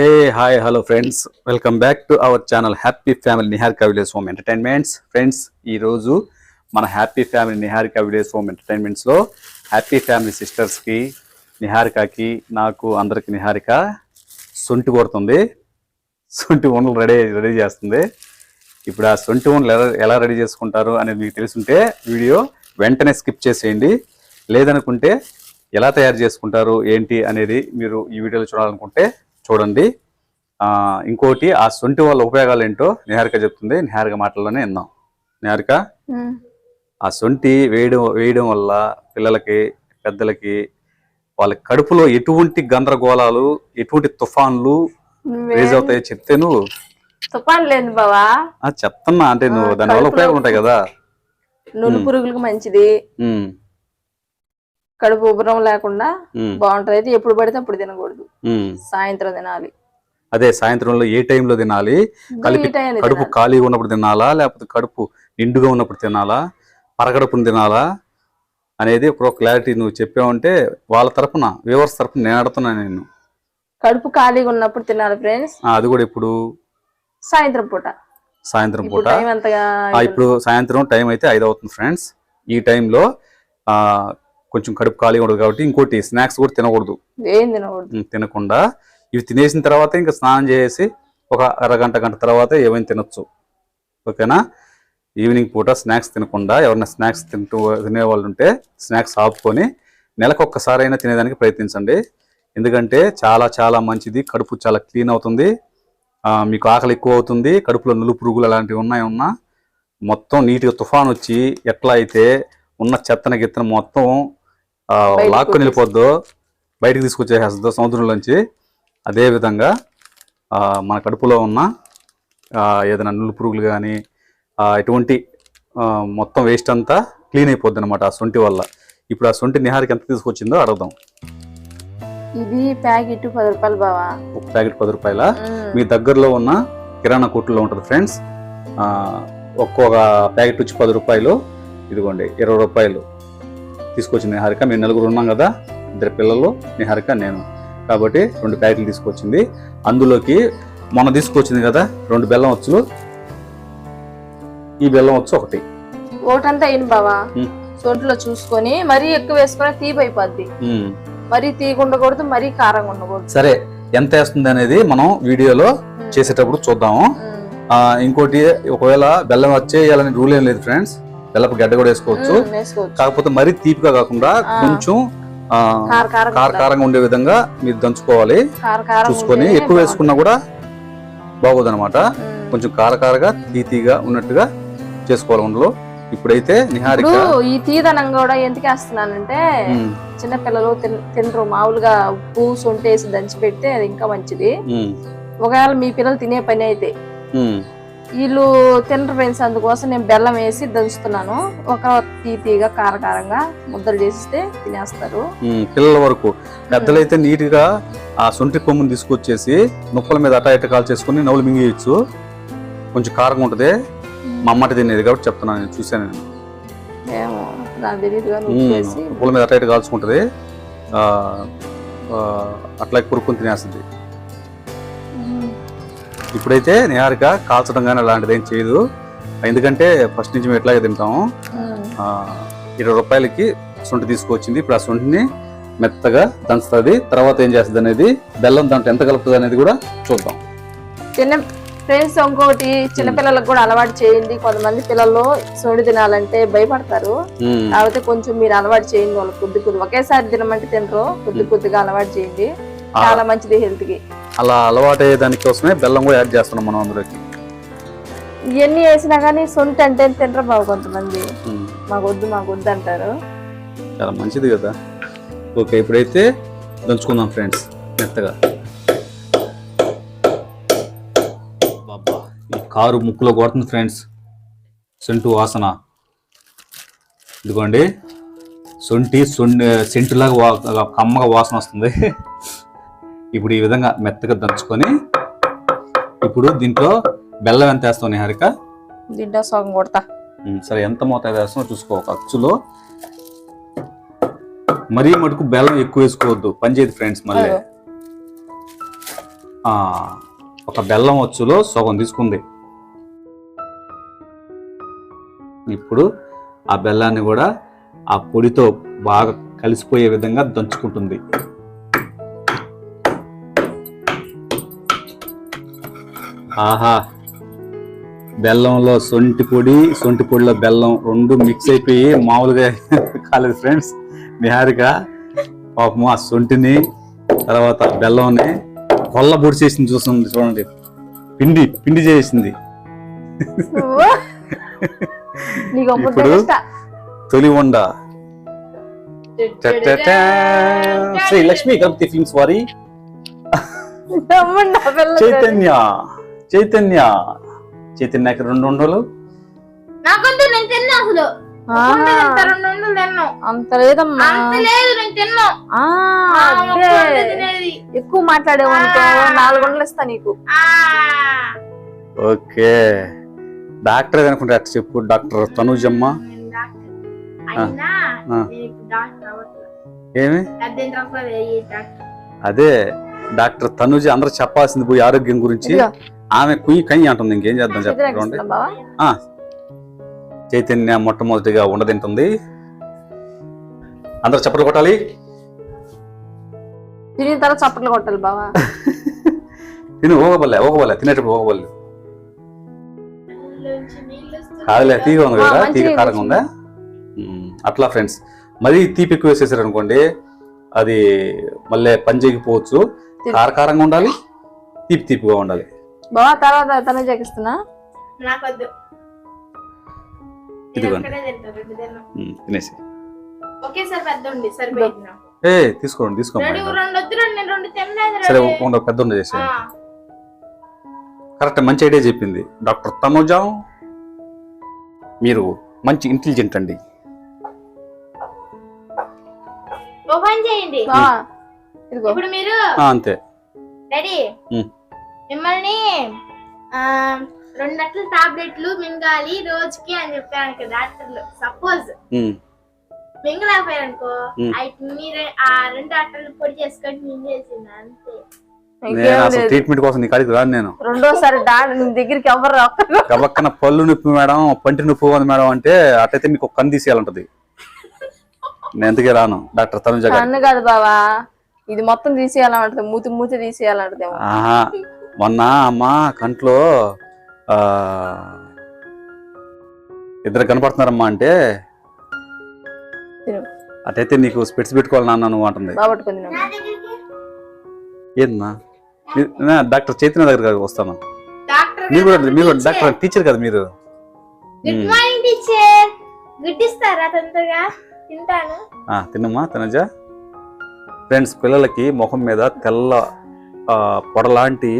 Hey hi hello friends welcome back to our channel happy family Niharika village home entertainments friends ఈరోజు మన happy family Niharika village home ఎంటర్టైన్మెంట్స్లో happy family సిస్టర్స్కి నిహారికకి నాకు అందరికి నిహారిక సొంటి కొడుతుంది. సొంటి ఉండలు రెడీ రెడీ చేస్తుంది. ఇప్పుడు ఆ సొంటి ఉండలు ఎలా ఎలా రెడీ చేసుకుంటారు అనేది మీకు తెలుసుంటే వీడియో వెంటనే స్కిప్ చేసేయండి. లేదనుకుంటే ఎలా తయారు చేసుకుంటారు ఏంటి అనేది మీరు ఈ వీడియోలో చూడాలనుకుంటే చూడండి. ఆ, ఇంకోటి ఆ సొంటి వల్ల ఉపయోగాలు ఏంటో నిహారిక చెప్తుంది. నిహారిక మాటల్లోనే విందాం. నిహారిక ఆ సొంటి వేయడం వేయడం వల్ల పిల్లలకి పెద్దలకి వాళ్ళ కడుపులో ఎటువంటి గందరగోళాలు ఎటువంటి తుఫాన్లు రేజ్ అవుతాయో చెప్తే నువ్వు. తుఫాన్ లేదు బావా. చెప్తున్నా. అంటే నువ్వు దానివల్ల ఉపయోగాలు ఉంటాయి కదా. నువ్వు పురుగులకు మంచిది. కడుపు ఉబ్బరం లేకుండా బాగుంటది. అయితే ఎప్పుడు పడితే అప్పుడు తినకూడదు. సాయంత్రం తినాలి. అదే సాయంత్రంలో ఏ టైంలో తినాలి? కలిపి కడుపు. ఖాళీగా ఉన్నప్పుడు తినాలా? లేకపోతే కడుపు నిండుగా ఉన్నప్పుడు తినాలా? పరగడుపుని తినాలా? అనేది ఒక క్లారిటీ నువ్వు చెప్పావంటే వాళ్ళ తరపున వ్యూవర్స్ తరపున నేను అడుగుతున్నా నేను కడుపు ఖాళీగా ఉన్నప్పుడు తినాలి ఫ్రెండ్స్. అది కూడా ఇప్పుడు సాయంత్రం పూట. సాయంత్రం పూట. ఇప్పుడు సాయంత్రం టైం అయితే ఐదు అవుతుంది ఫ్రెండ్స్. ఈ టైంలో కొంచెం కడుపు ఖాళీగా ఉండదు కాబట్టి ఇంకోటి స్నాక్స్ కూడా తినకూడదు. ఏం తినకూడదు. తినకుండా ఇవి తినేసిన తర్వాత ఇంకా స్నానం చేసి ఒక అరగంట గంట తర్వాత ఏమైనా తినొచ్చు. ఓకేనా? ఈవినింగ్ పూట స్నాక్స్ తినకుండా ఎవరైనా స్నాక్స్ తింటూ తినే వాళ్ళు ఉంటే స్నాక్స్ ఆపుకొని నెలకు ఒక్కసారైనా తినేదానికి ప్రయత్నించండి. ఎందుకంటే చాలా చాలా మంచిది. కడుపు చాలా క్లీన్ అవుతుంది. మీకు ఆకలి ఎక్కువ అవుతుంది. కడుపులో నులు పురుగులు అలాంటివి ఉన్నాయి ఉన్నా మొత్తం నీట్గా తుఫాన్ వచ్చి ఎట్లా అయితే ఉన్న చెత్తన గిత్తన మొత్తం లాక్కొని వెళ్ళిపోద్దో. బయటికి తీసుకొచ్చేస్తుందో సముద్రంలోంచి అదే విధంగా ఆ, మన కడుపులో ఉన్న ఏదైనా నులు పురుగులు కానీ ఎటువంటి ఆ, మొత్తం వేస్ట్ అంతా క్లీన్ అయిపోద్ది అనమాట ఆ సొంటి వల్ల. ఇప్పుడు ఆ సొంటి నిహారికి ఎంత తీసుకొచ్చిందో అడుగుదాం. ఇది ప్యాకెట్ పది రూపాయలు బావా. ఒక ప్యాకెట్ పది రూపాయల. మీ దగ్గరలో ఉన్న కిరాణా కొట్టులో ఉంటుంది ఫ్రెండ్స్ ఒక్కొక్క ప్యాకెట్ వచ్చి పది రూపాయలు. ఇదిగోండి ఇరవై రూపాయలు. తీసుకొచ్చింది నిహారిక. మేము నలుగురు ఉన్నాం కదా ఇద్దరు పిల్లలు నిహారిక నేను. కాబట్టి రెండు ప్యాకెట్లు తీసుకొచ్చింది. అందులోకి మొన్న తీసుకొచ్చింది కదా రెండు బెల్లం వచ్చులు ఈ బెల్లం వచ్చి ఒకటి. ఒకటంతా అయిన బావా. సొంట్లో చూసుకొని మరీ ఎక్కువ వేసుకుని తీపి అయిపోద్ది. మరీ తీగ ఉండకూడదు మరీ కారంగా ఉండకూడదు. సరే ఎంత వేస్తుంది అనేది మనం వీడియోలో చేసేటప్పుడు చూద్దాము. ఇంకోటి ఒకవేళ బెల్లం వచ్చేయాలని రూల్ ఏం లేదు ఫ్రెండ్స్. బెల్లపు గడ్డ కూడా వేసుకోవచ్చు. కాకపోతే మరీ తీపిగా కాకుండా. కొంచెం ఆ, కార కారం కార కారంగా ఉండే విధంగా మీరు దంచుకోవాలి. చూసుకొని ఎక్కువ వేసుకున్నా కూడా బాగోదు అనమాట. కొంచెం కారకారగా తీతీగా ఉన్నట్టుగా చేసుకోవాలి ఉండలో ఇప్పుడైతే నిహారిక ఈ తీదనం కూడా ఎందుకు వేస్తున్నానంటే ఉమ్, చిన్న పిల్లలు తిన్- తినరు మామూలుగా ఉప్పు సొంటేసి దంచి పెడితే అది ఇంకా మంచిది. ఒకవేళ మీ పిల్లలు తినే పని అయితే వీళ్ళు తినరు ఫ్రెండ్స్ అందుకోసం నేను బెల్లం వేసి దంచుతున్నాను. ఒక తీతీగా కారకారంగా ముద్దలు చేసిస్తే తినేస్తారు. పిల్లల వరకు. పెద్దలైతే నీట్గా ఆ సొంటి కొమ్ముని తీసుకొచ్చేసి నొప్పుల మీద అటా ఇట కాల్ చేసుకుని నవ్వులు మింగేయచ్చు. కొంచెం కారంగా ఉంటది. మా అమ్మటి తినేది కాబట్టి చెప్తున్నాను నేను చూశాను నేను. నొప్పుల మీద అటా ఇట కాల్చుకుంటది. అట్లా కొరుక్కుని తినేస్తుంది. ఇప్పుడైతే నిహారిక కాల్చడం కానీ అలాంటిది ఏం చేయదు. ఎందుకంటే ఫస్ట్ నుంచి మేము ఎట్లాగే తింటాము. ఇరవై రూపాయలకి సొంటి తీసుకొచ్చింది. ఇప్పుడు ఆ సొంటిని మెత్తగా దంచుతుంది. తర్వాత ఏం చేస్తుంది అనేది బెల్లం దాంట్లో ఎంత కలుపుతుంది అనేది కూడా చూద్దాం. చిన్న ఫ్రెండ్స్ ఇంకొకటి చిన్న పిల్లలకు కూడా అలవాటు చేయండి. కొంతమంది పిల్లలు సోడి తినాలంటే భయపడతారు. కాకపోతే కొంచెం మీరు అలవాటు చేయండి వాళ్ళు కొద్ది కొద్ది ఒకేసారి తినమంటే తినరు. కొద్ది కొద్దిగా అలవాటు చేయండి. చాలా మంచిది హెల్త్కి అలా అలవాటు అయ్యే దానికోసమే బెల్లం కూడా యాడ్ చేస్తున్నాం మనం అందరికి ఇవన్నీ వేసినా కానీ సొంటి అంటే తినరు బాబు కొంతమంది. మాకు వద్దు మాకు వద్దు అంటారు చాలా మంచిది కదా. ఓకే ఇప్పుడైతే దంచుకుందాం ఫ్రెండ్స్ మెత్తగా. అబ్బబ్బా, ఈ కారు ముక్కులో కొడుతుంది ఫ్రెండ్స్. సెంటు వాసన. ఇదిగోండి సొంటి సొంటి సెంటులాగా కమ్మగా వాసన వస్తుంది. ఇప్పుడు ఈ విధంగా మెత్తగా దంచుకొని ఇప్పుడు దీంట్లో బెల్లం ఎంత వేస్తావు నిహారిక? దీంట్లో సగం కొడతా. సరే ఎంత మోతాదు వేస్తామో చూసుకో అచ్చులో. మరీ మటుకు బెల్లం ఎక్కువ వేసుకోవద్దు. పనిచేయదు ఫ్రెండ్స్ మళ్ళీ. ఒక బెల్లం వచ్చులో సగం తీసుకుంది. ఇప్పుడు ఆ బెల్లాన్ని కూడా ఆ పొడితో బాగా కలిసిపోయే విధంగా దంచుకుంటుంది. ఆహా. బెల్లంలో సొంటి పొడి సొంటి పొడిలో బెల్లం రెండు మిక్స్ అయిపోయి మామూలుగా కాలేదు ఫ్రెండ్స్ నిహారిక పాపము ఆ సొంటిని తర్వాత బెల్లంని కొల్ల పొడి చేసింది చూస్తుంది చూడండి. పిండి పిండి చేసింది. ఇప్పుడు? తొలి వండ. శ్రీ లక్ష్మీ గణపతి ఫిల్మ్స్ వారి చైతన్య. చైతన్య. చైతన్యకి రెండు ఉండలు. నాకంటే నేను తిన్నా అసలు. అంత లేదమ్మా. ఎక్కువ మాట్లాడేవనుకో నాలుగు వందలు ఇస్తా నీకు. ఆ, ఓకే. డాక్టర్ అనుకుంటే అట్లా చెప్పు. డాక్టర్ తనుజమ్మ. ఏమి. అదే. డాక్టర్ తనుజ అందరూ చెప్పాల్సింది పోయి ఆరోగ్యం గురించి. ఆమె కుయ్యి కయ్యి అంటుంది ఇంకేం చేద్దాం చెప్పండి చైతన్య మొట్టమొదటిగా ఉండదింటుంది అందరు చప్పట్లు కొట్టాలి. తిరిగిన తర్వాత చప్పట్లు కొట్టాలి బావా. తిను ఓగబల్లే ఓగబల్లే తినేటప్పుడు ఓగబల్లి. కాదులే తీగ ఉంది కదా తీగ కారంగా ఉందా? అట్లా ఫ్రెండ్స్. మరీ తీపి ఎక్కువ వేసేసారు అనుకోండి అది మళ్ళీ పనిచేయకపోవచ్చు తి- కారకారంగా ఉండాలి తీపి తీపిగా ఉండాలి. బావా తర్వాత తను చేకిస్తున్నా? నాకొద్దు. ఇదిగోండి. రెండు. ఉమ్, తినేసి. ఒకేసారి పెద్ద ఉంది సరిపోయింది నాకు. ఏ తీసుకోండి తీసుకోండి. రెండు రెండు వద్దు రెండు నేను రెండు తినలేదు సరే రెండు. ఒక పెద్ద ఉండ ఆ, కరెక్ట్ మంచి ఐడియా చెప్పింది. డాక్టర్ తనుజ మీరు మంచి ఇంటెలిజెంట్ అండి. ఓ పని చేయండి. బావా ఇదిగో. ఇప్పుడు మీరు ఆ, అంతే. డాడీ ఉమ్. మిమ్మల్ని ఆ, రెండు అట్ల టాబ్లెట్లు మింగాలి రోజుకి అని చెప్పాను కదా డాక్టర్లు. సపోజ్ మీరు ఆ రెండు అట్టలు పొడి చేసుకొని మింగేసింది అంతే? నేను అసలు ట్రీట్మెంట్ కోసం నీ కాడికి రాను నేను. రెండోసారి దగ్గరికి ఎవరు గబక్కన పళ్ళు నొప్పి మేడం పంటి నొప్పి ఉంది మేడం అంటే అటైతే మీకు కన్ను తీసేయాలంటది. నేను ఎందుకే రాను? డాక్టర్ తనుజ గారు. అన్ను కాదు బావా ఇది మొత్తం తీసేయాలంటది మూతి మూతి తీసేయాలంటదేమో. ఆహా. మొన్న అమ్మ కంట్లో ఆ ఇద్దరు కనపడుతున్నారమ్మా అంటే అటైతే నీకు స్పెట్స్ పెట్టుకోవాలి నాన్న నువ్వు అంటుంది. ఏందన్నా డాక్టర్ చైతన్య దగ్గర వస్తాను. డాక్టర్ మీరు కూడా మీరు కూడా డాక్టర్ టీచర్ కదా మీరు? గుడ్ మార్నింగ్ టీచర్ గుడ్ ఇస్తారా తొందరగా తింటాను. ఆ, తిన్నమ్మా తనుజ. ఫ్రెండ్స్ పిల్లలకి ముఖం మీద తెల్ల పొడలాంటి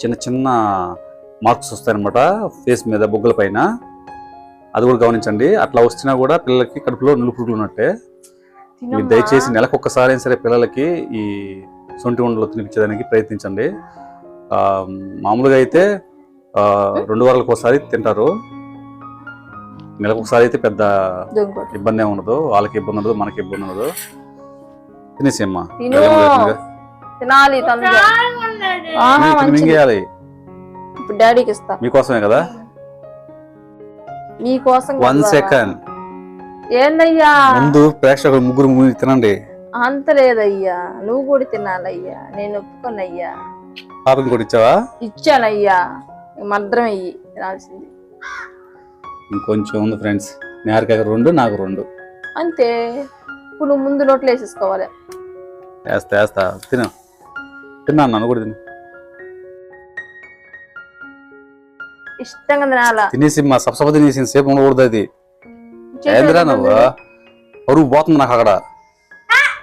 చిన్న చిన్న మార్క్స్ వస్తాయన్నమాట ఫేస్ మీద బొగ్గుల పైన. అది కూడా గమనించండి. అట్లా వచ్చినా కూడా పిల్లలకి కడుపులో నులుపురుగులు ఉన్నట్టే. మీరు. దయచేసి నెలకు ఒక్కసారి సరే పిల్లలకి ఈ సొంటి ఉండలు తినిపించడానికి ప్రయత్నించండి. మామూలుగా అయితే రెండు వారాలకు ఒకసారి తింటారు. నెలకు ఒకసారి అయితే పెద్ద. ఇబ్బంది ఏమి ఉండదు. వాళ్ళకి ఇబ్బంది ఉండదు మనకి ఇబ్బంది ఉండదు. తినేసేమ్మా తిను. తినాలి తను. ఆహా మంచిది. మింగేయాలి. ఇప్పుడు డాడీకి ఇస్తా. మీకోసమే కదా? మీకోసం వన్. సెకండ్ ఏందయ్యా? ముందు ప్రేక్షకులు ముగ్గురు మూవీ తినండి. అంత లేదయ్యా. నువ్వు కూడా తినాలయ్యా. నేను ఒప్పుకోనయ్యా. పాపకి కూడా ఇచ్చావా? ఇచ్చానయ్యా. మద్రం అయ్యి తినాల్సింది. ఇంకొంచెం ఉంది ఫ్రెండ్స్. నేరకాయ రెండు నాకు రెండు. అంతే. ఇప్పుడు నువ్వు ముందు నోట్లో వేసేసుకోవాలి. వేస్తా వేస్తా. తిను. తిన్నాను నన్ను కూడా తిను. ఇష్టంగా తినాలా? తినేసి మా సబ్సబ తినేసి సేపు ఉండకూడదు అది. ఏందిరా నువ్వు? పరువు పోతుంది నాకు అక్కడ.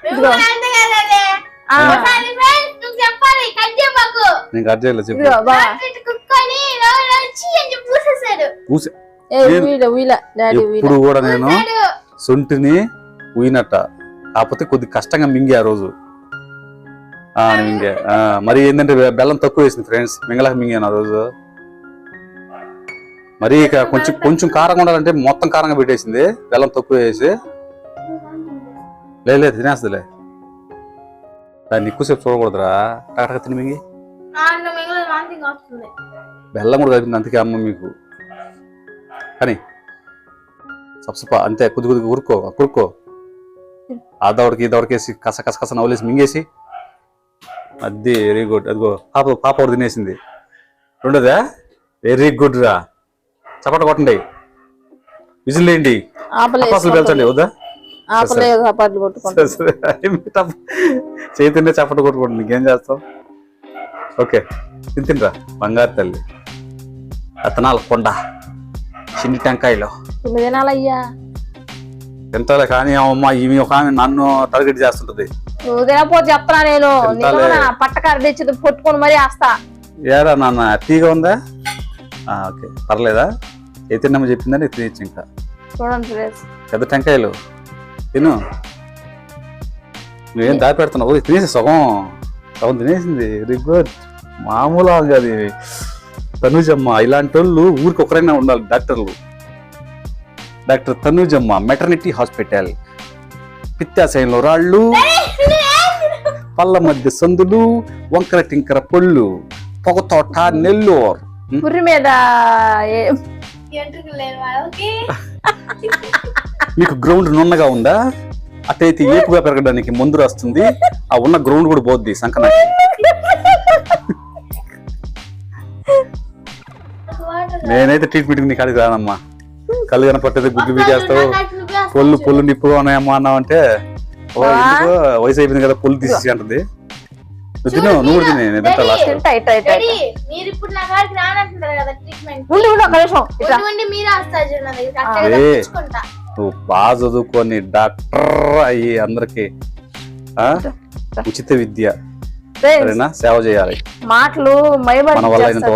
ఇదిగో. ఆ, నేను కట్ చేయలేదు చెప్పు. బా. వీల వీల డాడీ వీల ఎప్పుడు కూడా నేను సొంటిని ఉయినట్ట కాకపోతే కొద్ది కష్టంగా మింగి ఆ రోజు. ఆ, మరి ఏంటంటే బెల్లం తక్కువ వేసింది ఫ్రెండ్స్. మింగలేక మింగాను ఆ రోజు. మరి ఇక కొంచెం కొంచెం కారంగా ఉండాలంటే మొత్తం కారంగా పెట్టేసింది. బెల్లం తక్కువ వేసి. లేదు లేదు తినేస్తుందిలే. దాన్ని ఎక్కువసేపు చూడకూడదురా. టకటక తిని మింగి. బెల్లం కూడా కలిపింది అందుకే అమ్మ మీకు. కానీ సప్సప అంతే కొద్ది కొద్దిగా ఉరుకో కురుక్కో. ఆ దవడకి ఈ దవడకేసి కస కస కస నవ్వులేసి మింగేసి. అది వెరీ గుడ్ అదిగో పాప పాప ఒకటి తినేసింది. రెండోదా? వెరీ గుడ్ రా. చప్పట కొట్టండి. విజిల్ వేయండి అసలు పెంచండి వద్దా. చేతినే చప్పట కొట్టుకోండి నీకేం చేస్తావు? ఓకే తినరా. బంగారు తల్లి. అతనాల కొండ చిన్ని టెంకాయలు. తొమ్మిది దినాలయ్యా. తింటాలే కానీ అమ్మ ఈమె ఒక ఆమె నన్ను టార్గెట్ చేస్తుంటది. నువ్వు తినకపోతే చెప్తున్నా నేను. పట్టకారు తెచ్చి పొట్టుకొని మరీ వేస్తా. ఏరా నాన్న తీగా ఉందా? ఓకే. పర్లేదా? ఏ తిన్నామో చెప్పిందని తినేచ్చు ఇంకా. చూడండి పెద్ద టెంకాయలు. తిను. నువ్వేం దాచి పెడుతున్నావు? ఓ, తినేసి సగం. సగం తినేసింది. Very good. మామూలు కాదు. తనుజమ్మ. ఇలాంటి వాళ్ళు ఊరికి ఒకరైనా ఉండాలి డాక్టర్లు. Doctor Tanujamma maternity hospital. పిత్తాశయంలో రాళ్ళు. పళ్ళ మధ్య సందులు వంకర టింకర పొళ్ళు పొగతోట నెల్లూరు. పుర్రి మీద మీకు గ్రౌండ్ నున్నగా ఉందా? అటైతే ఏపుగా పెరగడానికి మందు వస్తుంది ఆ ఉన్న గ్రౌండ్ కూడా పోద్ది వాటర్ నేనైతే ట్రీట్మెంట్ నీ కాడికి రానమ్మా. కళ్ళు కనపట్టేది గుడ్లు పీకేస్తావు పొల్లు పొల్లు నిప్పుగా ఉన్నాయమ్మా అన్నావు అంటే ఓ ఎందుకు వయసు అయిపోయింది కదా పొల్లు తీసి అంటుంది. నువ్వు తిను నువ్వు కూడా తినే నేను తింటా లాస్ట్ తింటా ఇట్లా ఇట్లా డాడీ మీరు ఇప్పుడు నా కాడికి రానంటున్నారు కదా ట్రీట్మెంట్ ఉండి ఉండి ఒక నిమిషం. ఇట్లా. ఉండి మీరే వస్తారు చూడండి నా దగ్గరికి. అట్లా ఏ. కదా తెచ్చుకుంటా. నువ్వు బాగా చదువుకొని డాక్టర్ అయ్యి అందరికి ఉచిత విద్య. సరేనా? సేవ చేయాలి. మాటలు.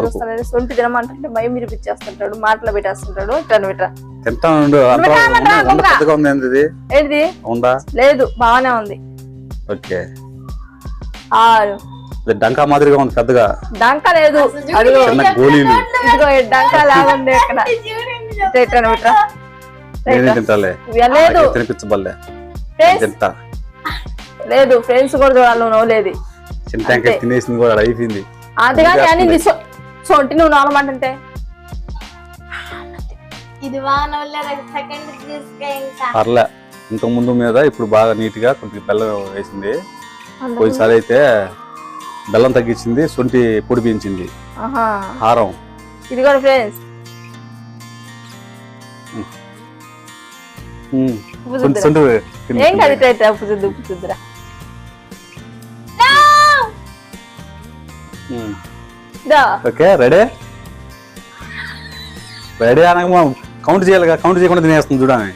చూస్తాడు. సొంటి తినమంటుంటే మై మిరిపిచ్చేస్తుంటాడు మాటలు పెట్టేస్తుంటాడు ఇట్లా ఇట్లా తింటా ఉండు. పెద్దగా ఉంది ఏంది ఇది ఏంటిది? ఉందా? లేదు బాగానే ఉంది. ఓకే. ఆరు. డంకా మాదిరిగా ఉంది పెద్దగా. డంక లేదు. అసలు అదిగో. చిన్న గోళీలు. ఇదిగో డంక నేనే తింటాలే. లేదు. తినిపించబల్లే ఫ్రెండ్స్ తింటా. లేదు ఫ్రెండ్స్ కూడా చూడాలి నువ్వు నవ్వులేదు. చిన్న ట్యాంకర్ తినేసింది కూడా అయిపోయింది. కానీ సొంటి నువ్వు నవ్వమంటుంటే? పర్లే. ఇంతకు ముందు మీద ఇప్పుడు బాగా నీట్గా కొద్దిగా బెల్లం వేసింది. పోయినసారి అయితే బెల్లం తగ్గించింది సొంటి పొడి పెంచింది. హారం ఇది కూడా ఫ్రెండ్స్. ఏం ఉప్పు చూద్దు ఉప్పు చూద్దురా ఓకే రెడీ? రెడీ అనగా కౌంట్ చేయాలిగా కౌంట్ చేయకుండా తినేస్తుంది చూడని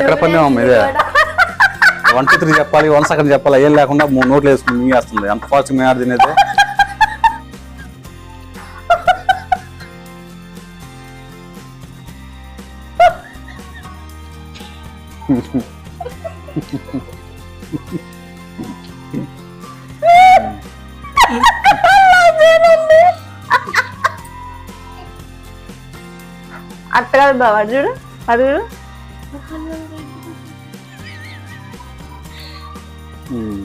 ఎక్కడ పడినామమ్మ ఇదే? వన్ టూ త్రీ చెప్పాలి వన్ సెకండ్ చెప్పాలి ఏం లేకుండా మూడు నోట్లు వేసుకుని మింగేస్తుంది. అంత ఫాస్ట్ మేము ఆడ తినేది? అట్ట కాదు బావ అటు చూడు అటు చూడు ఉమ్.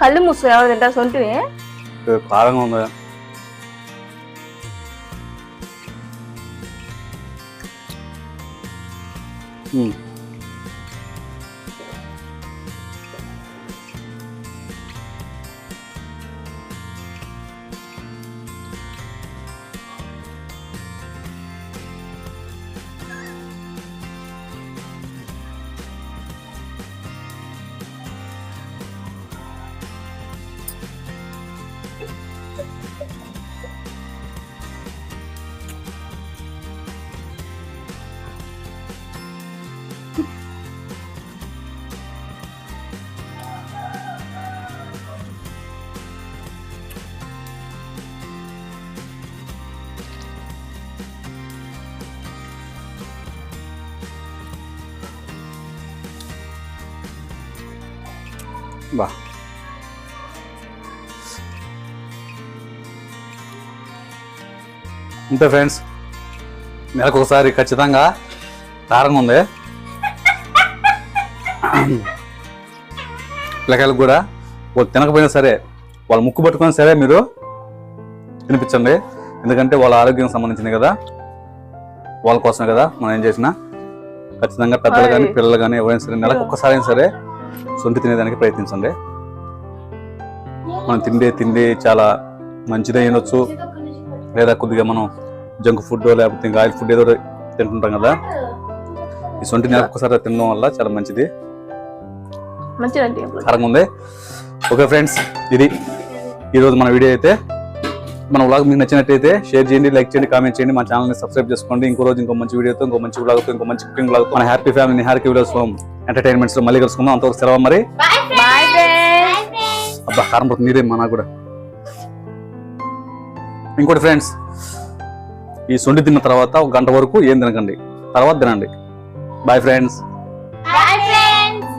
కళ్ళు మూసుకుని ఎవరు తింటారు సొంటిని ఇది కారంగా ఉందా ఉమ్. బా అంతే ఫ్రెండ్స్ నెలకు ఒకసారి ఖచ్చితంగా కారంగా ఉంది. పిల్లకాయలకు కూడా వాళ్ళు తినకపోయినా సరే వాళ్ళు ముక్కు పట్టుకున్నా సరే మీరు తినిపించండి. ఎందుకంటే వాళ్ళ ఆరోగ్యం సంబంధించింది కదా. వాళ్ళ కోసమే కదా మనం ఏం చేసినా. ఖచ్చితంగా పెద్దలు కానీ. పిల్లలు కానీ ఎవరైనా సరే నెలకు ఒక్కసారి అయినా సరే సొంటి తినేదానికి ప్రయత్నించండి. మనం తిండే తిండి చాలా మంచిదే తినొచ్చు లేదా కొద్దిగా మనం జంక్ ఫుడ్ లేకపోతే ఇంకా ఆయిల్ ఫుడ్ ఏదో తింటుంటాం కదా. ఈ సొంటి నెలకు ఒక్కసారి తినడం వల్ల చాలా మంచిది. మంచిదండి. కారంగా ఉంది. ఓకే ఫ్రెండ్స్ ఇది ఈరోజు మన వీడియో అయితే. మన వ్లాగ్ మీకు నచ్చినట్టయితే షేర్ చేయండి లైక్ చేయండి కామెంట్ చేయండి. మా ఛానల్ని సబ్స్క్రైబ్ చేసుకోండి. ఇంకో రోజు ఇంకో మంచి వీడియోతో ఇంకో మంచి వ్లాగ్తో ఇంకో మంచి కుకింగ్ వ్లాగ్తో మన హ్యాపీ ఫ్యామిలీ నిహారిక వీడియోస్ ఎంటర్టైన్మెంట్స్లో మళ్ళీ కలుసుకుందాం. అంతవరకు సెలవు మరి. అబ్బా కారం పడుతుంది మీరే మా నాకు కూడా ఇంకోటి ఫ్రెండ్స్ ఈ సొండి తిన్న తర్వాత ఒక గంట వరకు ఏం తినకండి. తర్వాత తినండి. Bye friends